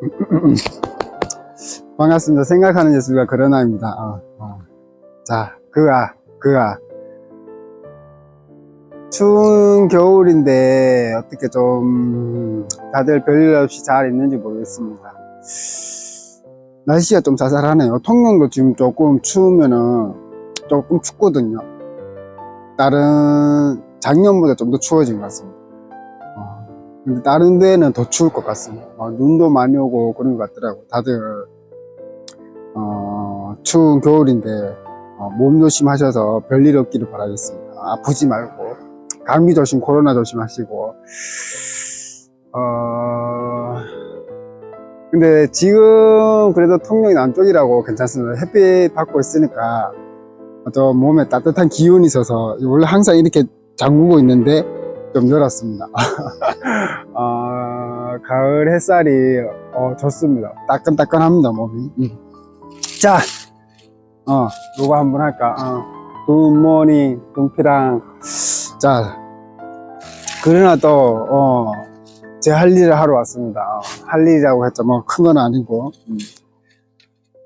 반갑습니다. 생각하는 예술가 그러나입니다. 어, 어. 자, 그아, 그아. 추운 겨울인데 어떻게 좀 다들 별일 없이 잘 있는지 모르겠습니다. 날씨가 좀 자잘하네요. 통영도 지금 조금 추우면은 조금 춥거든요. 다른 작년보다 좀 더 추워진 것 같습니다. 어, 근데 다른 데는 더 추울 것 같습니다. 어, 눈도 많이 오고 그런 것 같더라고. 다들 어, 추운 겨울인데 어, 몸 조심하셔서 별일 없기를 바라겠습니다. 아프지 말고 감기 조심, 코로나 조심하시고. 어, 근데 지금 그래도 통영이 남쪽이라고 괜찮습니다. 햇빛 받고 있으니까 좀 몸에 따뜻한 기운이 있어서 원래 항상 이렇게 잠그고 있는데 좀 열었습니다. 어, 가을 햇살이 어, 좋습니다. 따끈따끈합니다 몸이. 음. 자, 어, 요거 한번 할까? 어, 굿모닝, 동피랑. 자, 그러나 또, 어, 제 할 일을 하러 왔습니다. 어, 할 일이라고 했죠. 뭐, 큰 건 아니고. 음.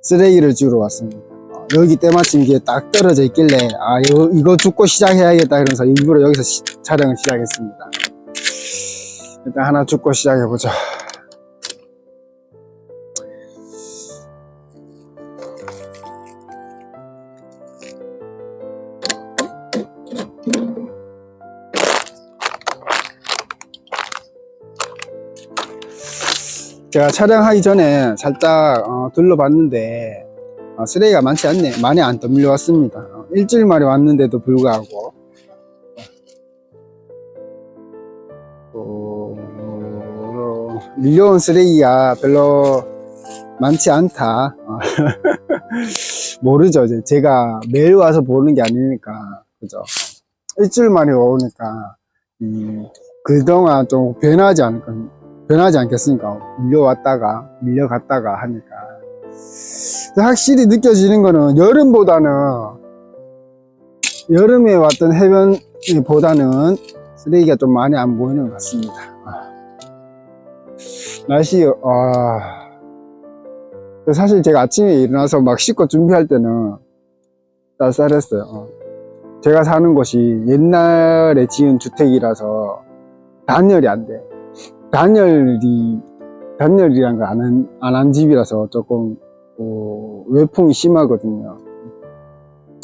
쓰레기를 주러 왔습니다. 어, 여기 때마침 이게 딱 떨어져 있길래, 아, 이거, 이거 죽고 시작해야겠다. 그래서 일부러 여기서 시- 촬영을 시작했습니다. 일단 하나 죽고 시작해보자. 제가 촬영하기 전에 살짝 어, 둘러봤는데 어, 쓰레기가 많지 않네. 많이 안 떠밀려 왔습니다. 어, 일주일 만에 왔는데도 불구하고. 어, 밀려온 쓰레기가 별로 많지 않다. 어, 모르죠. 제가 매일 와서 보는 게 아니니까. 그죠? 일주일 만에 오니까 음, 그동안 좀 변하지 않을까 변하지 않겠습니까? 밀려왔다가 밀려갔다가 하니까 확실히 느껴지는 거는 여름보다는 여름에 왔던 해변보다는 쓰레기가 좀 많이 안 보이는 것 같습니다. 아. 날씨 아 사실 제가 아침에 일어나서 막 씻고 준비할 때는 쌀쌀했어요. 어. 제가 사는 곳이 옛날에 지은 주택이라서 단열이 안 돼. 단열이 단열이란 거안안한 집이라서 조금 어, 외풍이 심하거든요.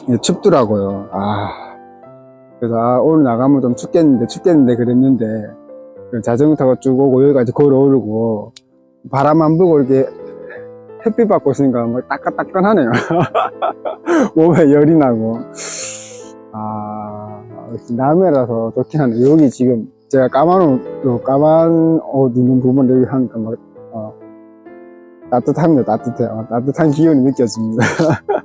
예, 춥더라고요. 아 그래서 아, 오늘 나가면 좀 춥겠는데 춥겠는데 그랬는데 그 자전거 타고 쭉 오고 여기까지 걸어오르고 바람 안 불고 이렇게 햇빛 받고 있으니까 막 따끈따끈하네요. 몸에 열이 나고 아 남해라서 좋긴 하네. 여기 지금 제가 까만 옷, 요 까만 옷 입는 부분 여기 하니까 막, 어, 따뜻합니다, 따뜻해. 어, 따뜻한 기운이 느껴집니다.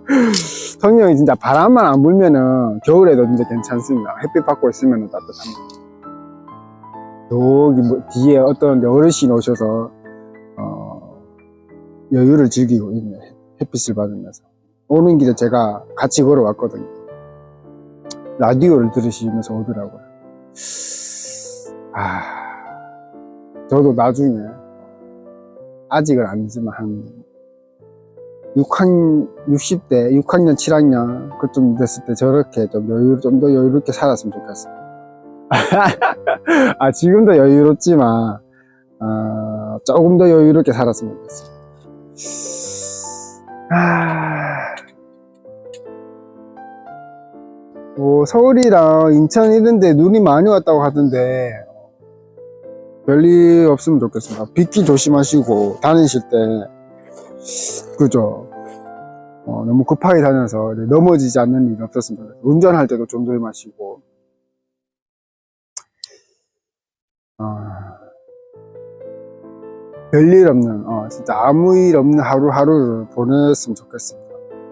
성령이 진짜 바람만 안 불면은 겨울에도 진짜 괜찮습니다. 햇빛 받고 있으면 따뜻합니다. 여기 뭐 뒤에 어떤 어르신 오셔서, 어, 여유를 즐기고 있네. 햇빛을 받으면서. 오는 길에 제가 같이 걸어왔거든요. 라디오를 들으시면서 오더라고요. 아, 저도 나중에, 아직은 아니지만 한 6학, 60대, 6학년, 7학년, 그쯤 됐을 때 저렇게 좀 여유, 좀 더 여유롭게 살았으면 좋겠어요. 아, 지금도 여유롭지만, 어, 조금 더 여유롭게 살았으면 좋겠어요. 아, 뭐, 서울이랑 인천 이런데 눈이 많이 왔다고 하던데, 별일 없으면 좋겠습니다. 빗기 조심하시고, 다니실 때, 그죠? 어, 너무 급하게 다녀서 넘어지지 않는 일이 없었으면 좋겠어요. 운전할 때도 좀 조심하시고, 아, 별일 없는, 어, 진짜 아무 일 없는 하루하루를 보냈으면 좋겠습니다.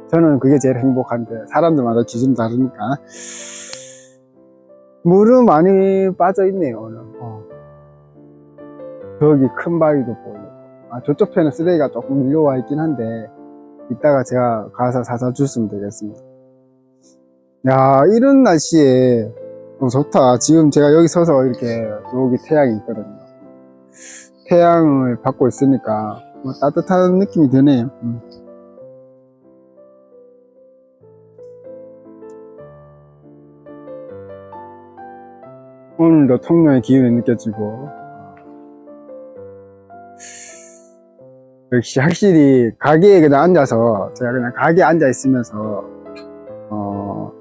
저는 그게 제일 행복한데, 사람들마다 기준 다르니까. 물은 많이 빠져 있네요, 오늘. 어. 저기 큰 바위도 보이고. 아, 저쪽 편에 쓰레기가 조금 밀려와 있긴 한데, 이따가 제가 가서 사서 줬으면 되겠습니다. 야, 이런 날씨에 어, 좋다. 지금 제가 여기 서서 이렇게 여기 태양이 있거든요. 태양을 받고 있으니까 뭐 따뜻한 느낌이 드네요. 음. 오늘도 통영의 기운이 느껴지고 역시 확실히 가게에 그냥 앉아서 제가 그냥 가게에 앉아 있으면서 어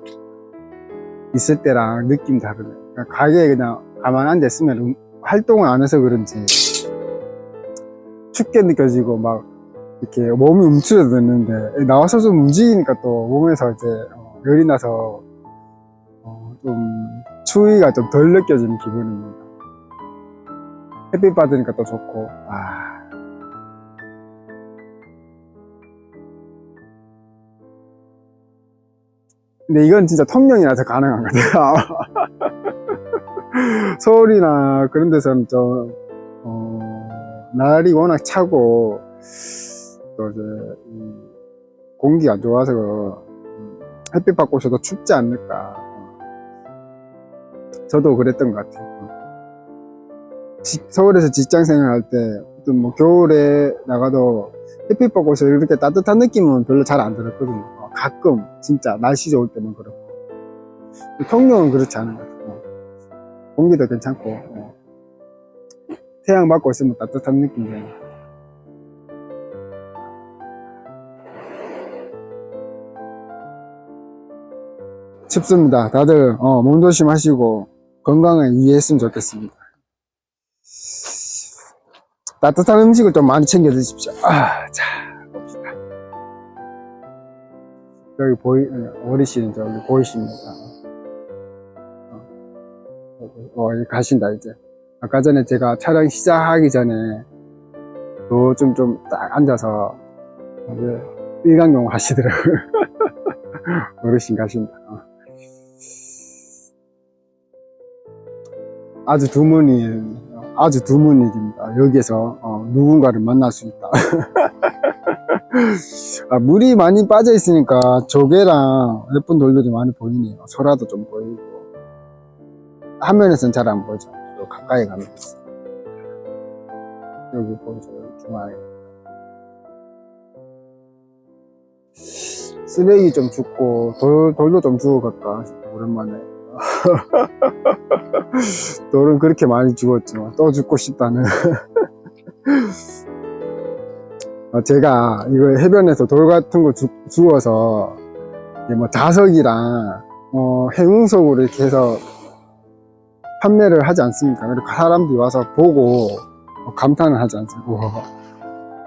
있을 때랑 느낌 다르네. 그냥 가게에 그냥 가만 앉아 있으면 음- 활동을 안 해서 그런지 춥게 느껴지고 막 이렇게 몸이 움츠러드는데 나와서 좀 움직이니까 또 몸에서 이제 어, 열이 나서 어, 좀 추위가 좀 덜 느껴지는 기분입니다. 햇빛 받으니까 또 좋고 아. 근데 이건 진짜 통영이라서 가능한 것 같아요. 서울이나 그런 데서는 좀, 어, 날이 워낙 차고, 또 이제, 이 공기가 안 좋아서, 음, 햇빛 받고 있어도 춥지 않을까. 어. 저도 그랬던 것 같아요. 지- 서울에서 직장 생활할 때, 뭐 겨울에 나가도 햇빛 받고 있어 이렇게 따뜻한 느낌은 별로 잘 안 들었거든요. 어, 가끔, 진짜 날씨 좋을 때는 그렇고. 통영은 그렇지 않은 것. 어. 공기도 괜찮고 어. 태양 받고 있으면 따뜻한 느낌이에요. 춥습니다. 다들 어, 몸 조심하시고 건강에 유의했으면 좋겠습니다. 따뜻한 음식을 좀 많이 챙겨 드십시오. 아, 자, 여기 보이, 어르신 저기 보이십니다. 어, 이제 가신다, 이제. 아까 전에 제가 촬영 시작하기 전에, 요즘 좀 딱 앉아서, 일광용 하시더라고요. 어르신 가신다. 어. 아주 드문 일, 아주 드문 일입니다. 여기에서 어, 누군가를 만날 수 있다. 아, 물이 많이 빠져 있으니까 조개랑 예쁜 돌들이 많이 보이네요. 소라도 좀 보이고. 화면에서는 잘 안 보이죠. 또 가까이 가면 있어요. 여기 보이죠. 중앙에. 쓰레기 좀 줍고, 돌, 돌도 좀 주워 갈까. 오랜만에. 돌은 그렇게 많이 죽었지만, 또 죽고 싶다는. 어, 제가 이거 해변에서 돌 같은 거 주, 주워서, 뭐 자석이랑, 어, 해웅석으로 이렇게 해서 판매를 하지 않습니까? 그리고 사람들이 와서 보고 어, 감탄을 하지 않습니까? 우와,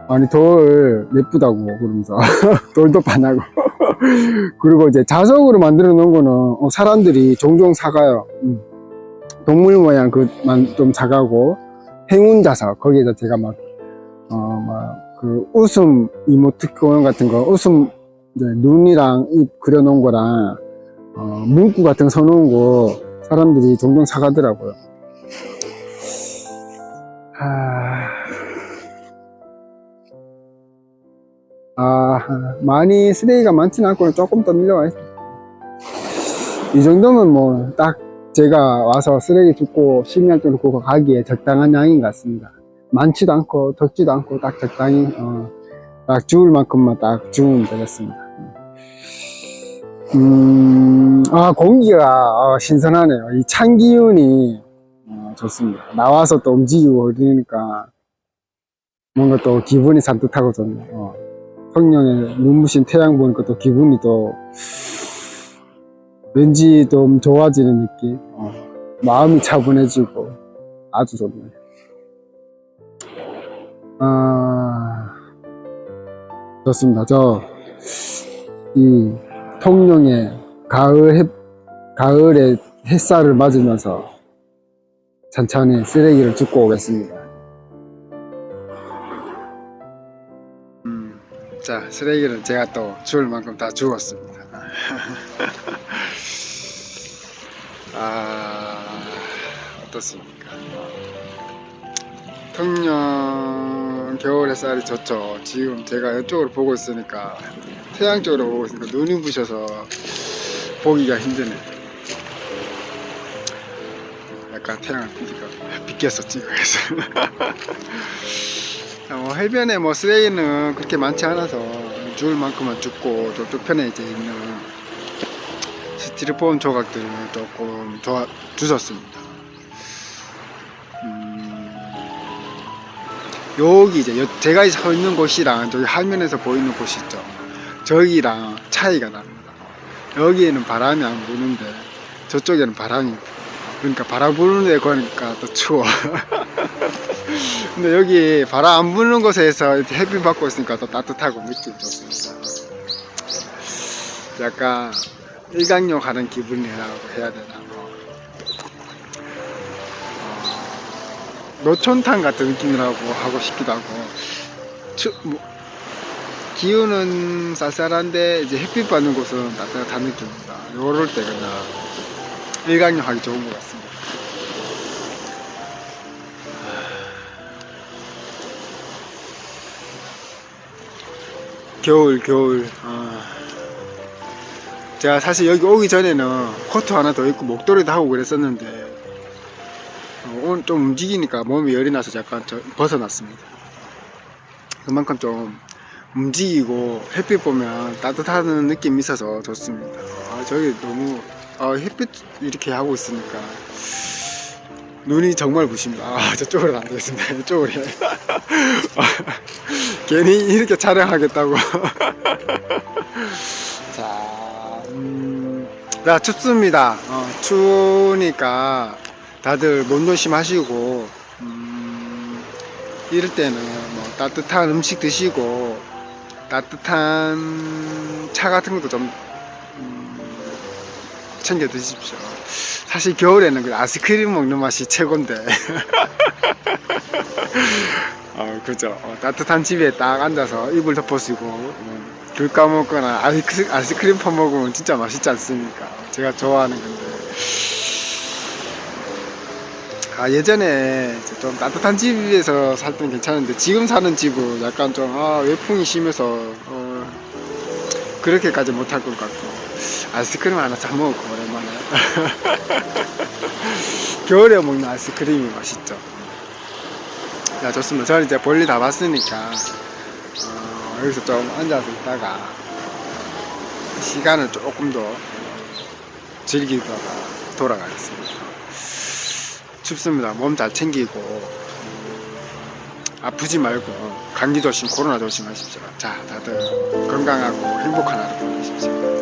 아니 돌 예쁘다고 그러면서 돌도 반하고 그리고 이제 자석으로 만들어 놓은 거는 어, 사람들이 종종 사가요. 음. 동물 모양 그만 좀 작아고 행운 자석 거기에다 제가 막 그 웃음 이모티콘 같은 거 웃음 눈이랑 입 그려놓은 거랑 어, 문구 같은 거 써놓은 거 사람들이 종종 사가더라고요. 아, 아, 많이 쓰레기가 많지는 않고 조금 더 밀려와 있어요. 이 정도면 뭐 딱 제가 와서 쓰레기 줍고 놓고 가기에 적당한 양인 것 같습니다. 많지도 않고 적지도 않고 딱 적당히 어, 딱 주울 만큼만 딱 주우면 되겠습니다. 음, 아, 공기가 어, 신선하네요. 이 찬 기운이 어, 좋습니다. 나와서 또 움직이고 그러니까 뭔가 또 기분이 산뜻하고 좋네요. 어, 성령의 눈부신 태양 보니까 또 기분이 또 왠지 좀 좋아지는 느낌. 어, 마음이 차분해지고 아주 좋네요. 아, 좋습니다. 저, 이, 통영의 가을 해, 가을의 햇살을 맞으면서 천천히 쓰레기를 줍고 오겠습니다. 음, 자, 쓰레기는 제가 또 주울 만큼 다 주웠습니다. 아, 어떻습니까? 통영 겨울 햇살이 좋죠. 지금 제가 이쪽으로 보고 있으니까 태양 쪽으로 보고 있으니까 눈이 부셔서 보기가 힘드네. 약간 태양을 비가 비껴서 찍어서 어, 해변에 뭐 쓰레기는 그렇게 많지 않아서 줄 만큼만 줍고 저쪽 편에 이제 있는 스티로폼 조각들을 조금 도와 주셨습니다. 여기 이제 여- 제가 서 있는 곳이랑 저기 화면에서 보이는 곳이 있죠. 저기랑 차이가 납니다. 여기에는 바람이 안 부는데 저쪽에는 바람이. 그러니까 바람 부는 데 가니까 또 추워. 근데 여기 바람 안 부는 곳에서 햇빛 받고 있으니까 더 따뜻하고 느낌이 좋습니다. 약간 일광욕 하는 기분이라고 해야 되나. 노천탕 같은 느낌이라고 하고 싶기도 하고. 추, 뭐, 기운은 쌀쌀한데 이제 햇빛 받는 곳은 따뜻한 느낌입니다. 요럴 때 그냥 일광욕 하기 좋은 것 같습니다. 겨울 겨울 아. 제가 사실 여기 오기 전에는 코트 하나 더 입고 목도리도 하고 그랬었는데 좀 움직이니까 몸이 열이 나서 잠깐 저- 벗어났습니다. 그만큼 좀 움직이고 햇빛 보면 따뜻한 느낌이 있어서 좋습니다. 아 저기 너무 아, 햇빛 이렇게 하고 있으니까 눈이 정말 부십니다. 아 저쪽으로 안 되겠습니다. 이쪽으로 괜히 이렇게 촬영하겠다고. 자, 음, 야, 춥습니다. 어, 추우니까 다들 몸 조심하시고, 음, 이럴 때는 뭐 따뜻한 음식 드시고, 따뜻한 차 같은 것도 좀, 음, 챙겨 드십시오. 사실 겨울에는 그 아이스크림 먹는 맛이 최고인데. 어, 그죠. 어, 따뜻한 집에 딱 앉아서 이불 덮어쓰고, 음, 귤 까먹거나 아이스, 아이스크림 퍼먹으면 진짜 맛있지 않습니까? 제가 좋아하는 건데. 아, 예전에 좀 따뜻한 집에서 살 때는 괜찮은데, 지금 사는 집은 약간 좀, 아, 외풍이 심해서, 어, 그렇게까지 못할 것 같고, 아이스크림 하나 사 먹고, 오랜만에. 겨울에 먹는 아이스크림이 맛있죠. 자, 좋습니다. 저는 이제 볼일 다 봤으니까, 어, 여기서 좀 앉아서 있다가, 시간을 조금 더 즐기다가 돌아가겠습니다. 춥습니다. 몸 잘 챙기고, 아프지 말고, 감기 조심, 코로나 조심하십시오. 자, 다들 건강하고 행복한 하루 보내십시오.